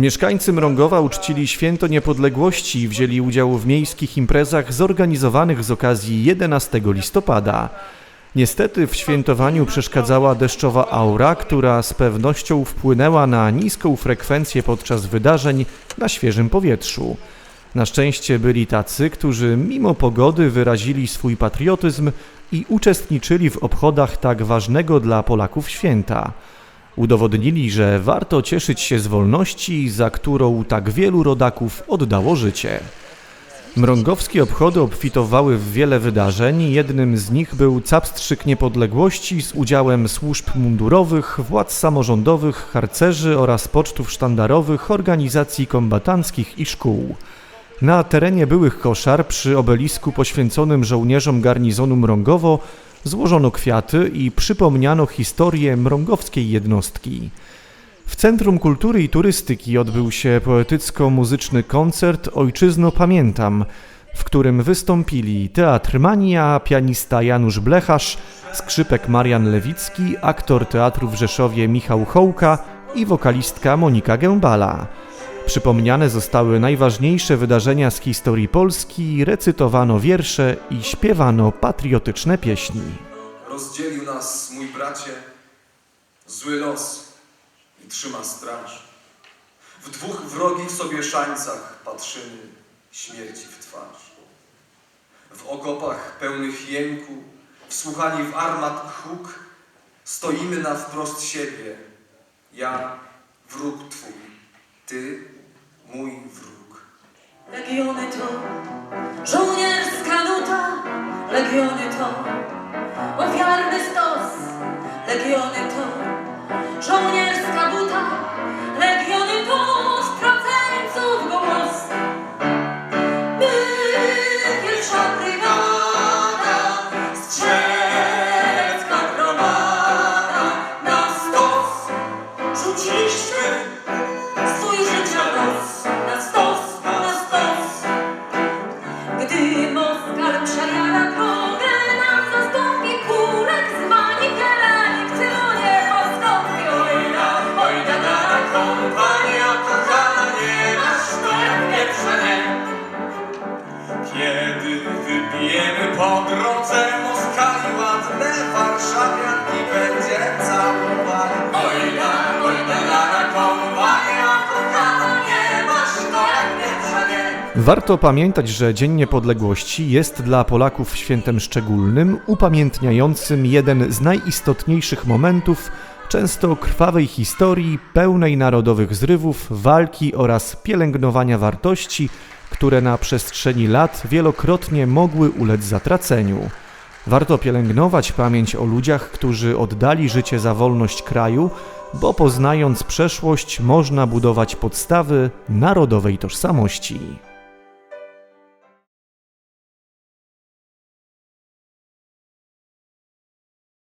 Mieszkańcy Mrągowa uczcili święto niepodległości i wzięli udział w miejskich imprezach zorganizowanych z okazji 11 listopada. Niestety w świętowaniu przeszkadzała deszczowa aura, która z pewnością wpłynęła na niską frekwencję podczas wydarzeń na świeżym powietrzu. Na szczęście byli tacy, którzy mimo pogody wyrazili swój patriotyzm i uczestniczyli w obchodach tak ważnego dla Polaków święta. Udowodnili, że warto cieszyć się z wolności, za którą tak wielu rodaków oddało życie. Mrągowskie obchody obfitowały w wiele wydarzeń. Jednym z nich był Capstrzyk Niepodległości z udziałem służb mundurowych, władz samorządowych, harcerzy oraz pocztów sztandarowych, organizacji kombatanckich i szkół. Na terenie byłych koszar przy obelisku poświęconym żołnierzom garnizonu Mrągowo złożono kwiaty i przypomniano historię mrągowskiej jednostki. W Centrum Kultury i Turystyki odbył się poetycko-muzyczny koncert Ojczyzno Pamiętam, w którym wystąpili Teatr Mania, pianista Janusz Blecharz, skrzypek Marian Lewicki, aktor teatru w Rzeszowie Michał Hołka i wokalistka Monika Gębala. Przypomniane zostały najważniejsze wydarzenia z historii Polski, recytowano wiersze i śpiewano patriotyczne pieśni. Rozdzielił nas, mój bracie, zły los i trzyma straż. W dwóch wrogich sobie szańcach patrzymy śmierci w twarz. W okopach pełnych jęku, wsłuchani w armat huk, stoimy na wprost siebie. Ja, wróg twój, ty, mój wróg. Legiony to żołnierska nuta, legiony to ofiarny stos, legiony to żołnierska po drodze Moskali ładne Warszawianki będzie całowali. Oj na, oj na, na, na kompania. Warto pamiętać, że Dzień Niepodległości jest dla Polaków świętem szczególnym, upamiętniającym jeden z najistotniejszych momentów często krwawej historii, pełnej narodowych zrywów, walki oraz pielęgnowania wartości, które na przestrzeni lat wielokrotnie mogły ulec zatraceniu. Warto pielęgnować pamięć o ludziach, którzy oddali życie za wolność kraju, bo poznając przeszłość można budować podstawy narodowej tożsamości.